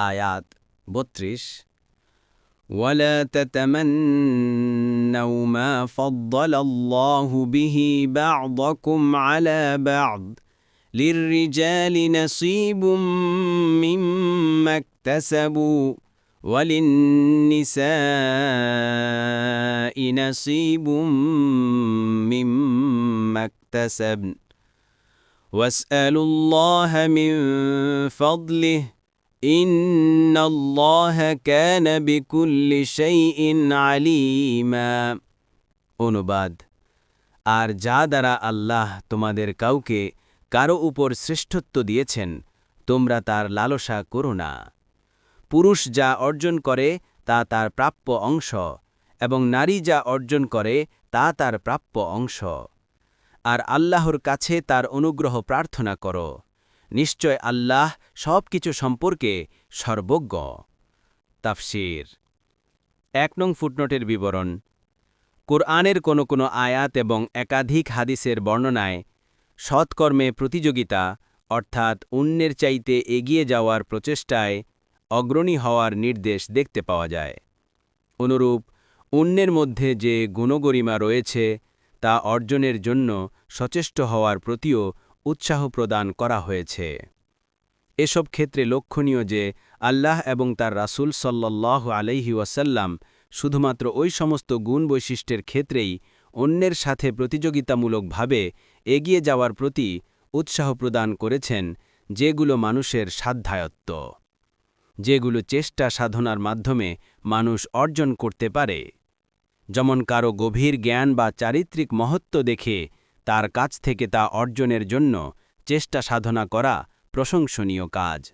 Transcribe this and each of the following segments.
আয়াত বত্রিশ ولا تتمنوا ما فضل الله به بعضكم على بعض للرجال نصيب مما اكتسبوا وللنساء نصيب مما اكتسبن واسألوا الله من فضله ইন্নাল্লাহ ক্যান বিকুল্লি শাইইন আলিমা। অনুবাদ, আর যা দ্বারা আল্লাহ তোমাদের কাউকে কারও উপর শ্রেষ্ঠত্ব দিয়েছেন, তোমরা তার লালসা করো না। পুরুষ যা অর্জন করে, তা তার প্রাপ্য অংশ, এবং নারী যা অর্জন করে, তা তার প্রাপ্য অংশ। আর আল্লাহর কাছে তার অনুগ্রহ প্রার্থনা করো। নিশ্চয় আল্লাহ সব কিছু সম্পর্কে সর্বজ্ঞ। তাফসির। এক নং ফুটনোটের বিবরণ। কোরআনের কোনো কোনো আয়াত এবং একাধিক হাদিসের বর্ণনায় সৎকর্মে প্রতিযোগিতা, অর্থাৎ অন্যের চাইতে এগিয়ে যাওয়ার প্রচেষ্টায় অগ্রণী হওয়ার নির্দেশ দেখতে পাওয়া যায়। অনুরূপ, অন্যের মধ্যে যে গুণগরিমা রয়েছে, তা অর্জনের জন্য সচেষ্ট হওয়ার প্রতিও উৎসাহ প্রদান করা হয়েছে। এসব ক্ষেত্রে লক্ষণীয় যে, আল্লাহ এবং তার রাসুল সাল্লাহ আলাইহি ওয়াসাল্লাম শুধুমাত্র ওই সমস্ত গুণ বৈশিষ্ট্যের ক্ষেত্রেই অন্যের সাথে প্রতিযোগিতামূলকভাবে এগিয়ে যাওয়ার প্রতি উৎসাহ প্রদান করেছেন, যেগুলো মানুষের সাধ্যায়ত্ত। যেগুলো চেষ্টা সাধনার মাধ্যমে মানুষ অর্জন করতে পারে। যেমন কারও গভীর জ্ঞান বা চারিত্রিক মহত্ব দেখে তার কাছ থেকে তা অর্জনের জন্য চেষ্টা সাধনা করা প্রশংসনীয় কাজ।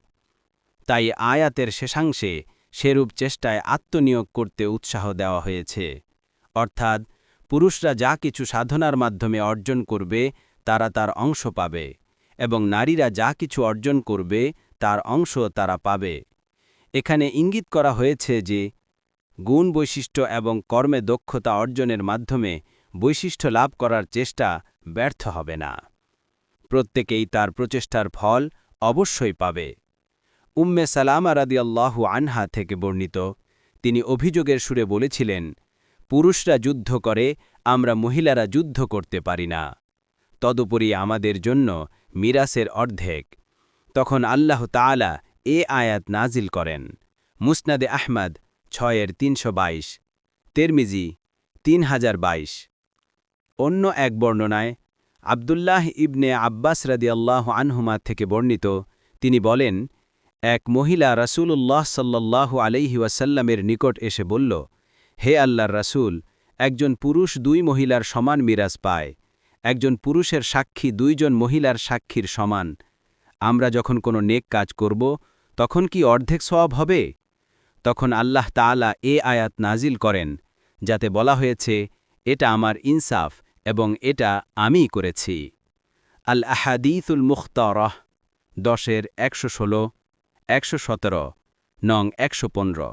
তাই আয়াতের শেষাংশে সেরূপ চেষ্টায় আত্মনিয়োগ করতে উৎসাহ দেওয়া হয়েছে। অর্থাৎ, পুরুষরা যা কিছু সাধনার মাধ্যমে অর্জন করবে, তারা তার অংশ পাবে এবং নারীরা যা কিছু অর্জন করবে, তার অংশ তারা পাবে। এখানে ইঙ্গিত করা হয়েছে যে, গুণ বৈশিষ্ট্য এবং কর্মে দক্ষতা অর্জনের মাধ্যমে বৈশিষ্ট্য লাভ করার চেষ্টা ব্যর্থ হবে না। প্রত্যেকেই তার প্রচেষ্টার ফল অবশ্যই পাবে। উম্মে সালামা রাদিয়াল্লাহু আনহা থেকে বর্ণিত, তিনি অভিযোগের সুরে বলেছিলেন, পুরুষরা যুদ্ধ করে, আমরা মহিলারা যুদ্ধ করতে পারি না। তদুপরি আমাদের জন্য মিরাসের অর্ধেক। তখন আল্লাহ তাআলা এ আয়াত নাজিল করেন। মুসনাদে আহমদ, ছয়ের তিনশো বাইশ। তেরমিজি, তিন হাজার বাইশ। অন্য এক বর্ণনায় আবদুল্লাহ ইবনে আব্বাস রাদিয়াল্লাহ আনহুমা থেকে বর্ণিত, তিনি বলেন, এক মহিলা রাসূলুল্লাহ আলাইহি ওয়াসাল্লামের নিকট এসে বলল, হে আল্লাহর রাসূল, একজন পুরুষ দুই মহিলার সমান মিরাজ পায়। একজন পুরুষের সাক্ষী দুইজন মহিলার সাক্ষীর সমান। আমরা যখন কোনো নেক কাজ করব, তখন কি অর্ধেক সওয়াব হবে? তখন আল্লাহ তাআলা এ আয়াত নাজিল করেন, যাতে বলা হয়েছে, এটা আমার ইনসাফ এবং এটা আমি করেছি। আল আহাদিথুল মুখতারহ, দশের একশো ষোলো, একশো সতেরো, নং একশো পনেরো।